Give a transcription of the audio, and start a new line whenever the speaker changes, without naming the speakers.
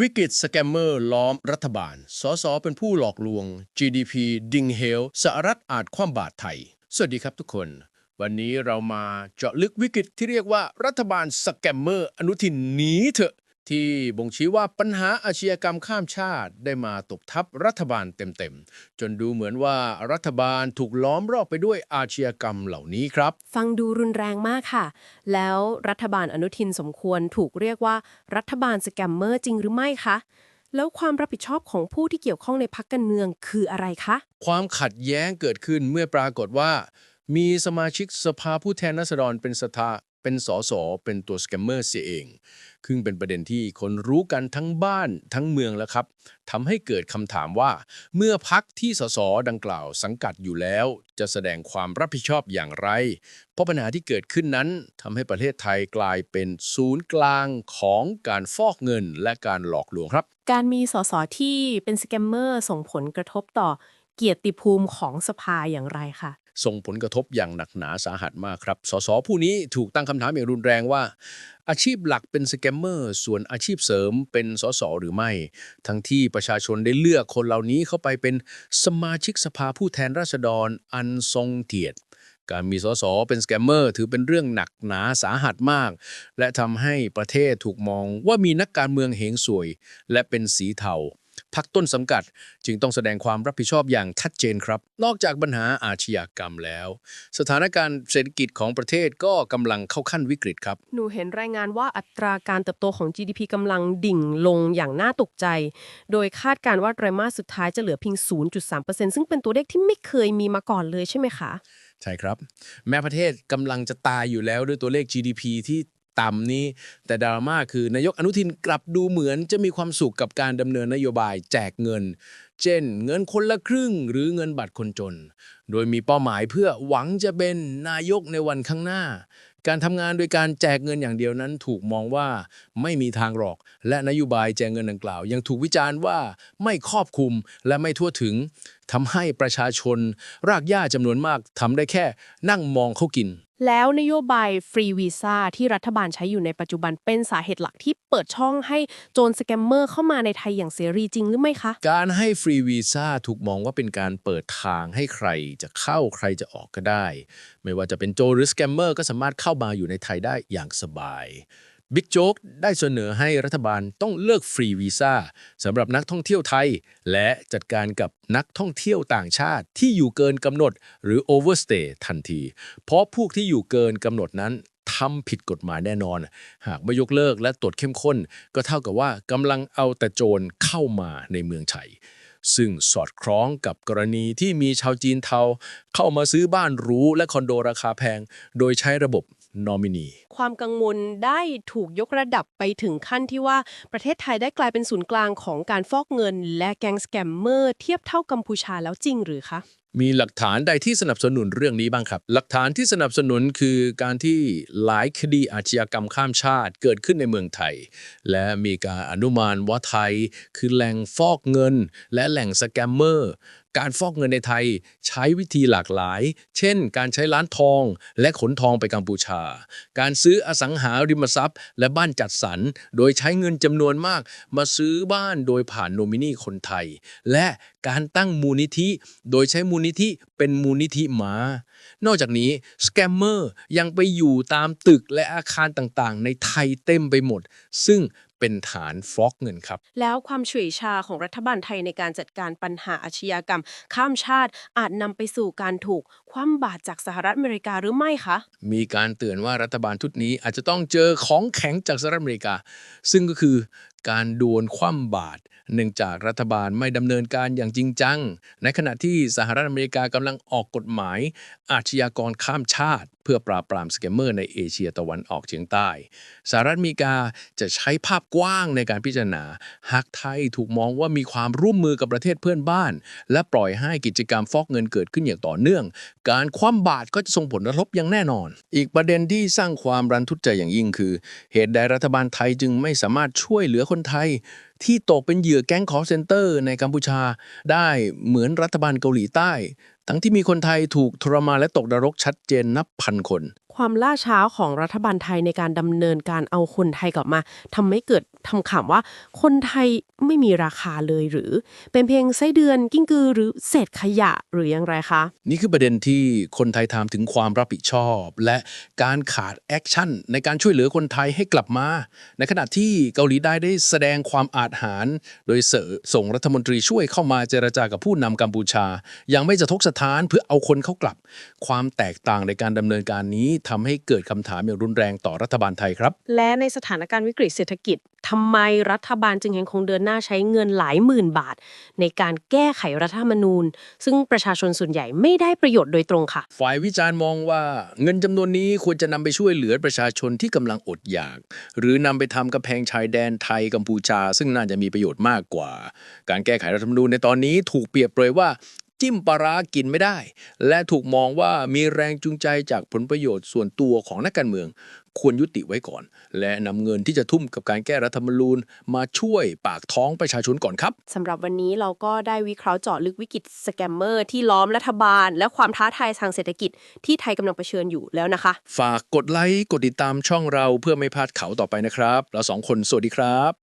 วิกฤตสแกมเมอร์ล้อมรัฐบาล สสเป็นผู้หลอกลวง GDP ดิ่งเฮลสหรัฐอาจคว่ำบาตรไทย สวัสดีครับทุกคน วันนี้เรามาเจาะลึกวิกฤตที่เรียกว่ารัฐบาลสแกมเมอร์อนุทินหนีเถอะ ที่บ่งชี้ว่าปัญหาอาชญากรรมข้ามชาติได้มาตบทับรัฐบาลเต็มๆ จนดูเหมือนว่ารัฐบาลถูกล้อมรอบไปด้วยอาชญากรรมเหล่านี้ครับ
ฟังดูรุนแรงมากค่ะ แล้วรัฐบาลอนุทินสมควรถูกเรียกว่ารัฐบาลสแกมเมอร์จริงหรือไม่คะแล้วความรับผิดชอบของผู้ที่เกี่ยวข้องในพักการเมืองคืออะไรคะ
ความขัดแย้งเกิดขึ้นเมื่อปรากฏว่า มีสมาชิกสภาผู้แทนราษฎรเป็นสภา เป็นสสเป็นตัวสแกมเมอร์เสียเองซึ่งเป็นประเด็นที่คนรู้กันทั้งบ้านทั้งเมืองแล้วครับทำให้เกิดคำถามว่า เมื่อพักที่สสดังกล่าวสังกัดอยู่แล้ว จะแสดงความรับผิดชอบอย่างไร เพราะปัญหาที่เกิดขึ้นนั้นทำให้ประเทศไทยกลายเป็นศูนย์กลางของการฟอกเงินและการหลอกลวงครับ
การมีสสที่เป็นสแกมเมอร์ส่งผลกระทบต่อ เกียรติภูมิของสภาอย่างไรคะ
ส่งผลกระทบอย่างหนักหนาสาหัสมากครับ สสผู้นี้ถูกตั้งคำถามอย่างรุนแรงว่า อาชีพหลักเป็นสแกมเมอร์ ส่วนอาชีพเสริมเป็นสสหรือไม่ ทั้งที่ประชาชนได้เลือกคนเหล่านี้เข้าไปเป็นสมาชิกสภาผู้แทนราษฎรอันทรงเกียรติการมีสสเป็นสแกมเมอร์ถือเป็นเรื่องหนักหนาสาหัสมาก และทำให้ประเทศถูกมองว่ามีนักการเมืองเหงสวย และเป็นสีเทา พักต้นสังกัด จึงต้องแสดงความรับผิดชอบอย่างชัดเจนครับ นอกจากปัญหาอาชญากรรมแล้ว สถานการณ์เศรษฐกิจของประเทศก็กำลังเข้าขั้นวิกฤตครับ
หนูเห็นรายงานว่าอัตราการเติบโตของ GDP กำลังดิ่งลงอย่างน่าตกใจ โดยคาดการณ์ว่าไตรมาสสุดท้ายจะเหลือเพียง 0.3%ซึ่งเป็นตัวเลขที่ไม่เคยมีมาก่อนเลยใช่ไหมคะ
ใช่ครับ แม้ประเทศกำลังจะตายอยู่แล้วด้วยตัวเลข GDP ที่ ต่ำนี้ แต่ดราม่าคือนายกอนุทินกลับดูเหมือนจะมีความสุขกับการดำเนินนโยบายแจกเงิน เช่น เงินคนละครึ่งหรือเงินบัตรคนจน โดยมีเป้าหมายเพื่อหวังจะเป็นนายกในวันข้างหน้า การทำงานโดยการแจกเงินอย่างเดียวนั้นถูกมองว่าไม่มีทางหรอก และนโยบายแจกเงินดังกล่าว ยังถูกวิจารณ์ว่าไม่ครอบคลุมและไม่ทั่วถึงทำให้ประชาชน รากหญ้าจำนวนมากทำได้แค่นั่งมองเขากิน
แล้วนโยบายฟรีวีซ่าที่รัฐบาลใช้อยู่ในปัจจุบันเป็นสาเหตุหลักที่เปิดช่องให้โจรสแกมเมอร์เข้ามาในไทยอย่างเสรีจริงหรือไม่คะ
การให้ฟรีวีซ่าถูกมองว่าเป็นการเปิดทางให้ใครจะเข้าใครจะออกก็ได้ ไม่ว่าจะเป็นโจรหรือสแกมเมอร์ก็สามารถเข้ามาอยู่ในไทยได้อย่างสบาย บิ๊กโจ๊กได้เสนอให้รัฐบาลต้องเลิกฟรีวีซ่าสำหรับนักท่องเที่ยวไทย และจัดการกับนักท่องเที่ยวต่างชาติที่อยู่เกินกำหนดหรือ overstay ทันที เพราะพวกที่อยู่เกินกำหนดนั้นทำผิดกฎหมายแน่นอน หากไม่ยกเลิกและตรวจเข้มข้น ก็เท่ากับว่ากำลังเอาแต่โจรเข้ามาในเมืองไทยซึ่งสอดคล้องกับกรณีที่มีชาวจีนเทา เข้ามาซื้อบ้านหรูและคอนโดราคาแพง โดยใช้ระบบ นอมินี
ความกังวลได้ถูกยกระดับไปถึงขั้นที่ว่าประเทศไทยได้กลายเป็นศูนย์กลางของการฟอกเงิน และแก๊งสแกมเมอร์เทียบเท่ากัมพูชาแล้วจริงหรือคะ
มีหลักฐานใดที่สนับสนุนเรื่องนี้บ้างครับ หลักฐานที่สนับสนุนคือการที่หลายคดีอาชญากรรมข้ามชาติเกิดขึ้นในเมืองไทย และมีการอนุมานว่าไทย คือแหล่งฟอกเงิน และแหล่งสแกมเมอร์ การฟอกเงินในไทยใช้วิธีหลากหลาย เช่น การใช้ร้านทองและขนทองไปกัมพูชา การซื้ออสังหาริมทรัพย์ และบ้านจัดสรร โดยใช้เงินจำนวนมาก มาซื้อบ้านโดยผ่านโนมินีคนไทย และการตั้งมูลนิธิ โดยใช้มูลนิธิเป็นมูลนิธิหมา นอกจากนี้สแกมเมอร์ยังไปอยู่ตามตึกและอาคารต่างๆ ในไทยเต็มไปหมด ซึ่ง เป็นฐานฟอกเงินครับ
แล้วความเฉื่อยชาของรัฐบาลไทยในการจัดการปัญหาอาชญากรรม ข้ามชาติอาจนำไปสู่การถูกคว่ำบาตรจากสหรัฐอเมริกาหรือไม่คะ
มีการเตือนว่ารัฐบาลชุดนี้อาจจะต้องเจอของแข็งจากสหรัฐอเมริกา ซึ่งก็คือ การดวลคว่ำบาตรเนื่องจากรัฐบาลไม่ดำเนินการอย่างจริงจัง ในขณะที่สหรัฐอเมริกากำลังออกกฎหมาย อาชญากรข้ามชาติ เพื่อปราบปรามสแกมเมอร์ในเอเชียตะวันออกเฉียงใต้สหรัฐอเมริกาจะใช้ภาพกว้างในการพิจารณา หากไทยถูกมองว่ามีความร่วมมือกับประเทศเพื่อนบ้าน และปล่อยให้กิจกรรมฟอกเงินเกิดขึ้นอย่างต่อเนื่อง การคว่ำบาตรก็จะส่งผลกระทบอย่างแน่นอน อีกประเด็นที่สร้างความรันทุกข์ใจอย่างยิ่งคือ เหตุใดรัฐบาลไทยจึงไม่สามารถช่วยเหลือคนนไทยที่ตกเป็นเหยื่อแก๊งคอเซนเตอร์ในกัมพูชาได้เหมือนรัฐบาลเกาหลีใต้ ทั้งที่มีคนไทยถูกทรมานและตกนรกชัดเจนนับพันคน
ความล่าช้าของรัฐบาลไทยในการดำเนินการเอาคนไทยกลับมาทำให้เกิดทำขำว่า คนไทยไม่มีราคาเลยหรือ เป็นเพียงไส้เดือนกิ้งกือหรือเศษขยะหรืออย่างไรคะ
นี่คือประเด็นที่คนไทยถามถึงความรับผิดชอบ และการขาดแอคชั่นในการช่วยเหลือคนไทยให้กลับมา ในขณะที่เกาหลีใต้ได้แสดงความอาจหาร โดยเสส่งรัฐมนตรีช่วยเข้ามาเจรจากับผู้นำกัมพูชา ยังไม่จะทกสถานเพื่อเอาคนเข้ากลับ ความแตกต่างในการดำเนินการนี้ทำให้เกิดคำถามอย่างรุนแรงต่อรัฐบาลไทยครับ
และในสถานการณ์วิกฤตเศรษฐกิจทำไมรัฐบาลจึงยังคงเดินหน้าใช้เงินหลายหมื่นบาท ในการแก้ไขรัฐธรรมนูญ ซึ่งประชาชนส่วนใหญ่ไม่ได้ประโยชน์โดยตรงค่ะ
ฝ่ายวิจารณ์มองว่าเงินจำนวนนี้ควรจะนำไปช่วยเหลือประชาชนที่กำลังอดอยาก หรือนำไปทำกำแพงชายแดนไทยกัมพูชา ซึ่งน่าจะมีประโยชน์มากกว่า การแก้ไขรัฐธรรมนูญในตอนนี้ถูกเปรียบเปรยว่า จิ้มปลาร้ากินไม่ได้ และถูกมองว่ามีแรงจูงใจจากผลประโยชน์ส่วนตัวของนักการเมือง ควรยุติไว้ก่อน และนำเงินที่จะทุ่มกับการแก้รัฐธรรมนูญ มาช่วยปากท้องประชาชนก่อนครับ
สำหรับวันนี้เราก็ได้วิเคราะห์เจาะลึกวิกฤตสแกมเมอร์ที่ล้อมรัฐบาล และความท้าทายทางเศรษฐกิจที่ไทยกำลังเผชิญอยู่แล้วนะคะ
ฝากกดไลค์กดติดตามช่องเราเพื่อไม่พลาดข่าวต่อไปนะครับเราสองคนสวัสดีครับ